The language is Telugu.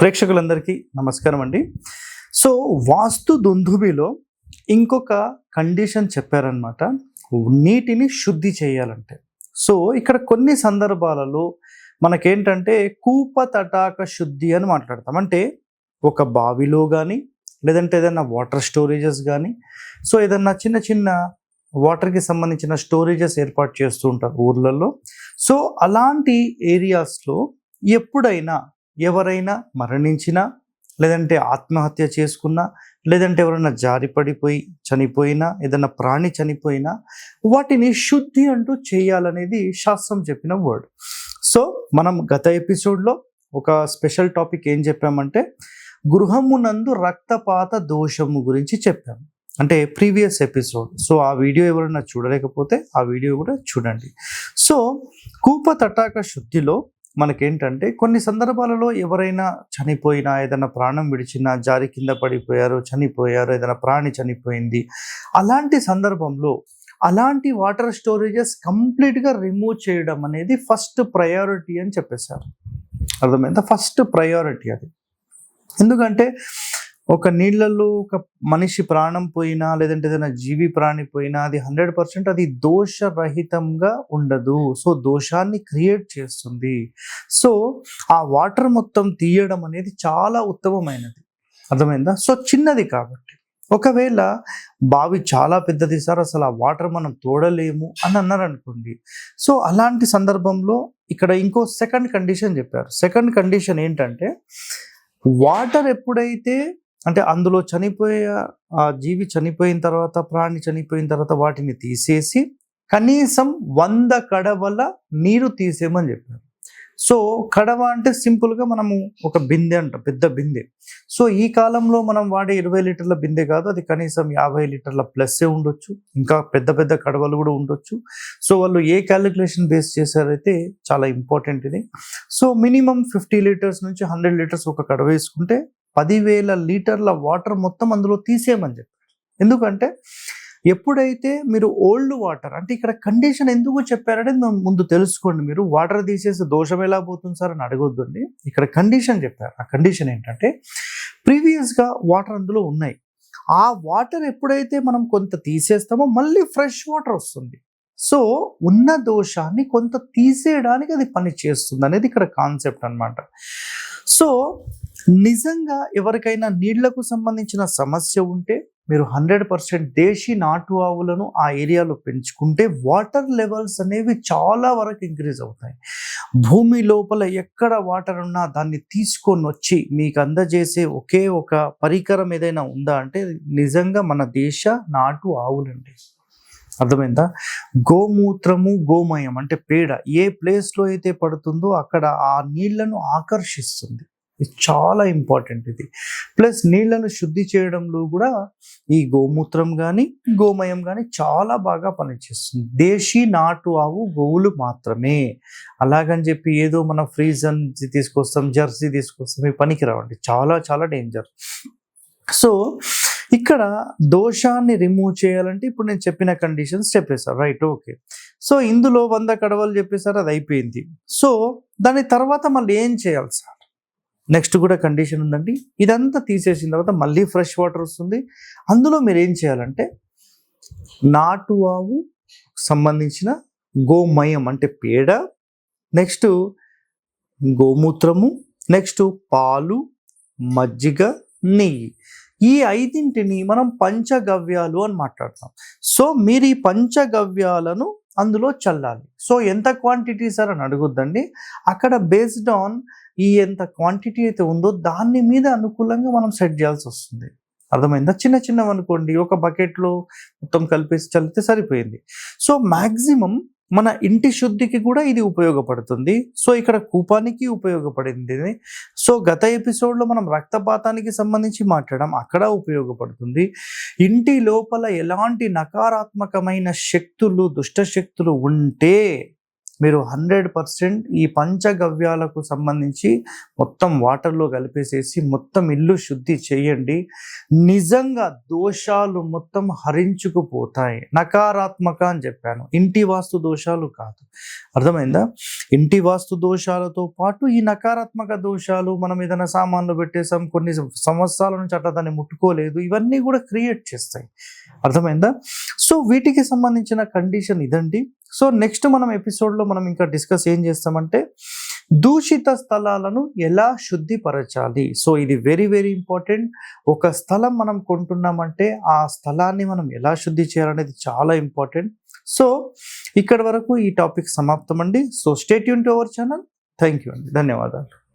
ప్రేక్షకులందరికీ నమస్కారం అండి. సో వాస్తు దుందుబిలో ఇంకొక కండిషన్ చెప్పారనమాట నీటిని శుద్ధి చేయాలంటే. సో ఇక్కడ కొన్ని సందర్భాలలో మనకేంటంటే కూప తటాక శుద్ధి అని మాట్లాడతాం. అంటే ఒక బావిలో కానీ లేదంటే ఏదైనా వాటర్ స్టోరేజెస్ కానీ సో ఏదన్నా చిన్న చిన్న వాటర్కి సంబంధించిన స్టోరేజెస్ ఏర్పాటు చేస్తూ ఉంటారు ఊర్లలో. సో అలాంటి ఏరియాస్లో ఎప్పుడైనా ఎవరైనా మరణించినా లేదంటే ఆత్మహత్య చేసుకున్నా లేదంటే ఎవరైనా జారి పడిపోయి చనిపోయినా ఏదైనా ప్రాణి చనిపోయినా వాటిని శుద్ధి అంటూ చేయాలనేది శాస్త్రం చెప్పిన వర్డ్ సో మనం గత ఎపిసోడ్లో ఒక స్పెషల్ టాపిక్ ఏం చెప్పామంటే గృహమునందు రక్తపాత దోషము గురించి చెప్పాము. అంటే ప్రీవియస్ ఎపిసోడ్ సో ఆ వీడియో ఎవరైనా చూడలేకపోతే ఆ వీడియో కూడా చూడండి. సో కూప తటాక శుద్ధిలో మనకేంటంటే కొన్ని సందర్భాలలో ఎవరైనా చనిపోయినా ఏదైనా ప్రాణం విడిచినా జారి కింద పడిపోయారు చనిపోయారు ఏదైనా ప్రాణి చనిపోయింది అలాంటి సందర్భంలో అలాంటి వాటర్ స్టోరేజెస్ కంప్లీట్గా రిమూవ్ చేయడం అనేది ఫస్ట్ ప్రయారిటీ అని చెప్పేశారు. అర్థమైందా? ఫస్ట్ ప్రయారిటీ అది. ఎందుకంటే ఒక నీళ్ళల్లో ఒక మనిషి ప్రాణం పోయినా లేదంటే ఏదైనా జీవి ప్రాణి పోయినా అది హండ్రెడ్ పర్సెంట్ అది దోషరహితంగా ఉండదు. సో దోషాన్ని క్రియేట్ చేస్తుంది. సో ఆ వాటర్ మొత్తం తీయడం అనేది చాలా ఉత్తమమైనది. అర్థమైందా? సో చిన్నది కాబట్టి. ఒకవేళ బావి చాలా పెద్దది సార్ అసలు ఆ వాటర్ మనం తోడలేము అని అన్నారు అనుకోండి సో అలాంటి సందర్భంలో ఇక్కడ ఇంకో సెకండ్ కండిషన్ చెప్పారు. సెకండ్ కండిషన్ ఏంటంటే వాటర్ ఎప్పుడైతే అంటే అందులో చనిపోయే ఆ జీవి చనిపోయిన తర్వాత ప్రాణి చనిపోయిన తర్వాత వాటిని తీసేసి కనీసం వంద కడవల నీరు తీసేయమని చెప్పారు. సో కడవ అంటే సింపుల్గా మనము ఒక బిందె అంట పెద్ద బిందె. సో ఈ కాలంలో మనం వాడే ఇరవై లీటర్ల బిందె కాదు అది కనీసం యాభై లీటర్ల ప్లస్సే ఉండొచ్చు. ఇంకా పెద్ద పెద్ద కడవలు కూడా ఉండొచ్చు. సో వాళ్ళు ఏ క్యాలిక్యులేషన్ బేస్ చేశారైతే చాలా ఇంపార్టెంట్ ఇది. సో మినిమం ఫిఫ్టీ లీటర్స్ నుంచి హండ్రెడ్ లీటర్స్ ఒక కడవ వేసుకుంటే పదివేల లీటర్ల వాటర్ మొత్తం అందులో తీసేయమని చెప్పారు ఎందుకంటే ఎప్పుడైతే మీరు ఓల్డ్ వాటర్ అంటే ఇక్కడ కండిషన్ ఎందుకు చెప్పారంటే ముందు తెలుసుకోండి మీరు. వాటర్ తీసేసి దోషం ఎలా పోతుంది సార్ అని అడగొద్దండి. ఇక్కడ కండిషన్ చెప్పారు. ఆ కండిషన్ ఏంటంటే ప్రీవియస్గా వాటర్ అందులో ఉన్నాయి. ఆ వాటర్ ఎప్పుడైతే మనం కొంత తీసేస్తామో మళ్ళీ ఫ్రెష్ వాటర్ వస్తుంది. సో ఉన్న దోషాన్ని కొంత తీసేయడానికి అది పని చేస్తుంది అనేది ఇక్కడ కాన్సెప్ట్ అనమాట సో నిజంగా ఎవరికైనా నీళ్ళకు సంబంధించిన సమస్య ఉంటే మీరు హండ్రెడ్ పర్సెంట్ దేశీ నాటు ఆవులను ఆ ఏరియాలో పెంచుకుంటే వాటర్ లెవెల్స్ అనేవి చాలా వరకు ఇంక్రీజ్ అవుతాయి. భూమి లోపల ఎక్కడ వాటర్ ఉన్నా దాన్ని తీసుకొని వచ్చి మీకు అందజేసే ఒకే ఒక పరికరం ఏదైనా ఉందా అంటే నిజంగా మన దేశ నాటు ఆవులండి. అర్థమైందా? గోమూత్రము గోమయం అంటే పేడ ఏ ప్లేస్లో అయితే పడుతుందో అక్కడ ఆ నీళ్ళను ఆకర్షిస్తుంది. ఇది చాలా ఇంపార్టెంట్ ఇది. ప్లస్ నీళ్ళను శుద్ధి చేయడంలో కూడా ఈ గోమూత్రం కానీ గోమయం కానీ చాలా బాగా పనిచేస్తుంది. దేశీ నాటు ఆవు గోవులు మాత్రమే. అలాగని చెప్పి ఏదో మన ఫ్రీజన్ తీసుకొస్తాం జెర్సీ తీసుకొస్తాం ఇవి పనికిరావండి చాలా చాలా డేంజర్. సో ఇక్కడ దోషాన్ని రిమూవ్ చేయాలంటే ఇప్పుడు నేను చెప్పిన కండిషన్స్ చెప్పేశారు. Right okay. సో ఇందులో వంద కడవలు చెప్పేశారు అది అయిపోయింది. సో దాని తర్వాత మళ్ళీ ఏం చేయాలి సార్? నెక్స్ట్ కూడా కండిషన్ ఉందండి. ఇదంతా తీసేసిన తర్వాత మళ్ళీ ఫ్రెష్ వాటర్ వస్తుంది. అందులో మీరు ఏం చేయాలంటే నాటు ఆవు సంబంధించిన గోమయం అంటే పేడ నెక్స్ట్ గోమూత్రము నెక్స్ట్ పాలు మజ్జిగ నెయ్యి. ఈ ఐదింటిని మనం పంచగవ్యాలు అని మాట్లాడతాం సో మీరు ఈ పంచగవ్యాలను అందులో చల్లాలి. సో ఎంత క్వాంటిటీ సార్ అని అడుగుద్దండి. అక్కడ బేస్డ్ ఆన్ ఈ ఎంత క్వాంటిటీ అయితే ఉందో దాన్ని మీద అనుకూలంగా మనం సెట్ చేయాల్సి వస్తుంది. అర్థమైందా? చిన్న చిన్నవి అనుకోండి ఒక బకెట్లో మొత్తం కలిపేసి చల్లితే సరిపోయింది. సో మ్యాక్సిమం మన ఇంటి శుద్ధికి కూడా ఇది ఉపయోగపడుతుంది. సో ఇక్కడ కూపానికి ఉపయోగపడింది. సో గత ఎపిసోడ్లో మనం రక్తపాతానికి సంబంధించి మాట్లాడడం అక్కడ ఉపయోగపడుతుంది. ఇంటి లోపల ఎలాంటి నకారాత్మకమైన శక్తులు దుష్ట శక్తులు ఉంటే మీరు హండ్రెడ్ పర్సెంట్ ఈ పంచగవ్యాలకు సంబంధించి మొత్తం వాటర్లో కలిపేసేసి మొత్తం ఇల్లు శుద్ధి చేయండి. నిజంగా దోషాలు మొత్తం హరించుకుపోతాయి. నకారాత్మక అని చెప్పాను. ఇంటి వాస్తు దోషాలు కాదు. అర్థమైందా? ఇంటి వాస్తు దోషాలతో పాటు ఈ నకారాత్మక దోషాలు మనం ఏదైనా సామాన్లు పెట్టేసాం కొన్ని సంవత్సరాల నుంచి అట్లా దాన్ని ముట్టుకోలేదు ఇవన్నీ కూడా క్రియేట్ చేస్తాయి. అర్థమైందా? సో వీటికి సంబంధించిన కండిషన్ ఇదండి. సో నెక్స్ట్ మనం ఎపిసోడ్లో మనం ఇంకా డిస్కస్ ఏం చేస్తామంటే దూషిత స్థలాలను ఎలా శుద్ధిపరచాలి? సో ఇది వెరీ వెరీ ఇంపార్టెంట్ ఒక స్థలం మనం కొంటున్నామంటే ఆ స్థలాన్ని మనం ఎలా శుద్ధి చేయాలనేది చాలా ఇంపార్టెంట్ సో ఇక్కడ వరకు ఈ టాపిక్ సమాప్తం అండి so stay Yoon to our channel thank you అండి. ధన్యవాదాలు.